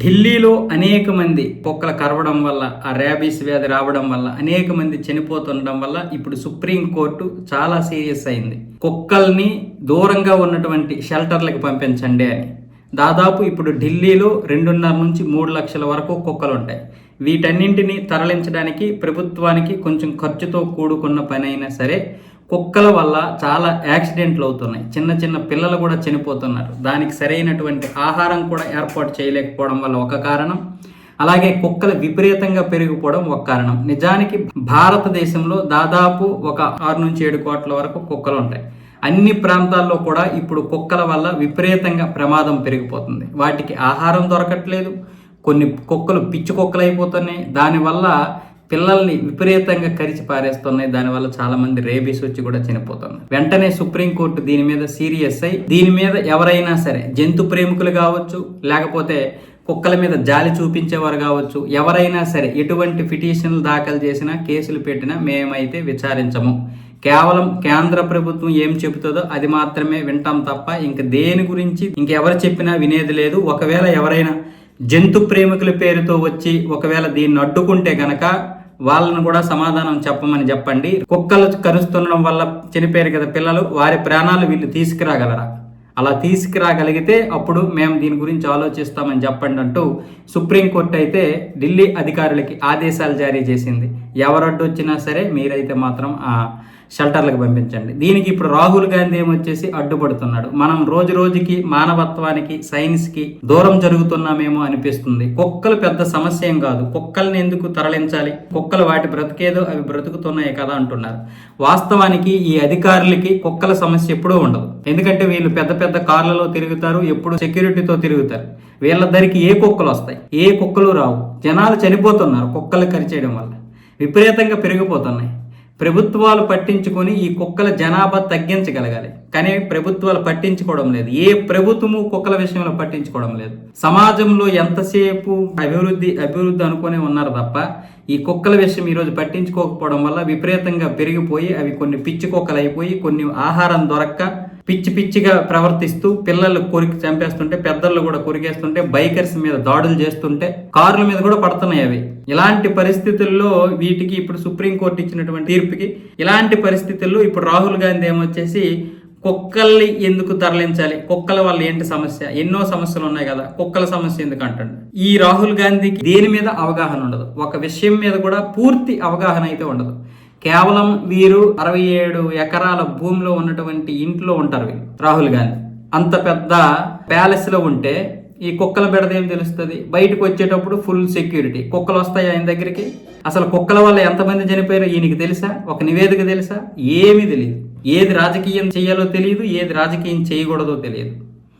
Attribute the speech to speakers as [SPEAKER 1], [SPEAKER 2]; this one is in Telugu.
[SPEAKER 1] ఢిల్లీలో అనేక మంది కుక్కలు కరవడం వల్ల ఆ ర్యాబీస్ వ్యాధి రావడం వల్ల అనేక మంది చనిపోతుండడం వల్ల ఇప్పుడు సుప్రీం కోర్టు చాలా సీరియస్ అయింది. కుక్కల్ని దూరంగా ఉన్నటువంటి షెల్టర్లకు పంపించండి అని. దాదాపు ఇప్పుడు ఢిల్లీలో రెండున్నర నుంచి మూడు లక్షల వరకు కుక్కలు ఉంటాయి వీటన్నింటినీ తరలించడానికి ప్రభుత్వానికి కొంచెం ఖర్చుతో కూడుకున్న పని అయినా సరే కుక్కల వల్ల చాలా యాక్సిడెంట్లు అవుతున్నాయి. చిన్న చిన్న పిల్లలు కూడా చనిపోతున్నారు. దానికి సరైనటువంటి ఆహారం కూడా ఏర్పాటు చేయలేకపోవడం వల్ల ఒక కారణం. అలాగే కుక్కలు విపరీతంగా పెరిగిపోవడం ఒక కారణం. నిజానికి భారతదేశంలో దాదాపు ఒక ఆరు నుంచి ఏడు కోట్ల వరకు కుక్కలు ఉంటాయి. అన్ని ప్రాంతాల్లో కూడా ఇప్పుడు కుక్కల వల్ల విపరీతంగా ప్రమాదం పెరిగిపోతుంది. వాటికి ఆహారం దొరకట్లేదు. కొన్ని కుక్కలు పిచ్చి కుక్కలు అయిపోతున్నాయి దానివల్ల పిల్లల్ని విపరీతంగా కరిచి పారేస్తున్నాయి. దానివల్ల చాలా మంది రేబీస్ వచ్చి కూడా చనిపోతున్నారు. వెంటనే సుప్రీంకోర్టు దీని మీద సీరియస్ అయి దీని మీద ఎవరైనా సరే జంతు ప్రేమికులు కావచ్చు లేకపోతే కుక్కల మీద జాలి చూపించేవారు కావచ్చు ఎవరైనా సరే ఎటువంటి పిటిషన్లు దాఖలు చేసినా కేసులు పెట్టినా మేమైతే విచారించము. కేవలం కేంద్ర ప్రభుత్వం ఏం చెబుతుందో అది మాత్రమే వింటాం తప్ప ఇంక దేని గురించి ఇంకెవరు చెప్పినా వినేది లేదు. ఒకవేళ ఎవరైనా జంతు ప్రేమికుల పేరుతో వచ్చి ఒకవేళ దీన్ని అడ్డుకుంటే గనక వాళ్ళను కూడా సమాధానం చెప్పమని చెప్పండి. కుక్కలు కరుస్తుండడం వల్ల చనిపోయారు కదా పిల్లలు వారి ప్రాణాలు వీళ్ళు తీసుకురాగలరా? అలా తీసుకురాగలిగితే అప్పుడు మేము దీని గురించి ఆలోచిస్తామని చెప్పండి అంటూ సుప్రీంకోర్టు అయితే ఢిల్లీ అధికారులకి ఆదేశాలు జారీ చేసింది. ఎవరడ్డు వచ్చినా సరే మీరైతే మాత్రం ఆ షెల్టర్లకు పంపించండి. దీనికి ఇప్పుడు రాహుల్ గాంధీ ఏమొచ్చేసి అడ్డుపడుతున్నాడు. మనం రోజు రోజుకి మానవత్వానికి సైన్స్కి దూరం జరుగుతున్నామేమో అనిపిస్తుంది. కుక్కలు పెద్ద సమస్య ఏం కాదు. కుక్కల్ని ఎందుకు తరలించాలి? కుక్కలు వాటి బ్రతికేదో అవి బ్రతుకుతున్నాయి కదా అంటున్నారు. వాస్తవానికి ఈ అధికారులకి కుక్కల సమస్య ఎప్పుడూ ఉండదు. ఎందుకంటే వీళ్ళు పెద్ద పెద్ద కార్లలో తిరుగుతారు ఎప్పుడు సెక్యూరిటీతో తిరుగుతారు. వీళ్ళ ధరికి ఏ కుక్కలు వస్తాయి? ఏ కుక్కలు రావు? జనాలు చనిపోతున్నారు కుక్కలు కరిచేయడం వల్ల. విపరీతంగా పెరిగిపోతున్నాయి. ప్రభుత్వాలు పట్టించుకొని ఈ కుక్కల జనాభా తగ్గించగలగాలి. కానీ ప్రభుత్వాలు పట్టించుకోవడం లేదు. ఏ ప్రభుత్వము కుక్కల విషయంలో పట్టించుకోవడం లేదు. సమాజంలో ఎంతసేపు అభివృద్ధి అభివృద్ధి అనుకునే ఉన్నారు తప్ప ఈ కుక్కల విషయం ఈరోజు పట్టించుకోకపోవడం వల్ల విపరీతంగా పెరిగిపోయి అవి కొన్ని పిచ్చి కుక్కలు అయిపోయి కొన్ని ఆహారం దొరక్క పిచ్చి పిచ్చిగా ప్రవర్తిస్తూ పిల్లలు కొరికి చంపేస్తుంటే పెద్దలు కూడా కొరికేస్తుంటే బైకర్స్ మీద దాడులు చేస్తుంటే కార్ల మీద కూడా పడుతున్నాయి అవి. ఇలాంటి పరిస్థితుల్లో వీటికి ఇప్పుడు సుప్రీంకోర్టు ఇచ్చినటువంటి తీర్పుకి ఇలాంటి పరిస్థితుల్లో ఇప్పుడు రాహుల్ గాంధీ ఏమొచ్చేసి కుక్కల్ని ఎందుకు తరలించాలి? కుక్కల వల్ల ఏంటి సమస్య? ఎన్నో సమస్యలు ఉన్నాయి కదా కుక్కల సమస్య ఎందుకు అంటాడు? ఈ రాహుల్ గాంధీకి దేని మీద అవగాహన ఉండదు. ఒక విషయం మీద కూడా పూర్తి అవగాహన అయితే ఉండదు. కేవలం వీరు అరవై ఏడు ఎకరాల భూమిలో ఉన్నటువంటి ఇంట్లో ఉంటారు రాహుల్ గాంధీ. అంత పెద్ద ప్యాలెస్లో ఉంటే ఈ కుక్కల బెడద ఏం తెలుస్తుంది? బయటకు వచ్చేటప్పుడు ఫుల్ సెక్యూరిటీ కుక్కలు వస్తాయి ఆయన దగ్గరికి? అసలు కుక్కల వల్ల ఎంతమంది చనిపోయారో ఈయనకి తెలుసా? ఒక నివేదిక తెలుసా? ఏమీ తెలియదు. ఏది రాజకీయం చేయాలో తెలియదు ఏది రాజకీయం చేయకూడదో తెలియదు.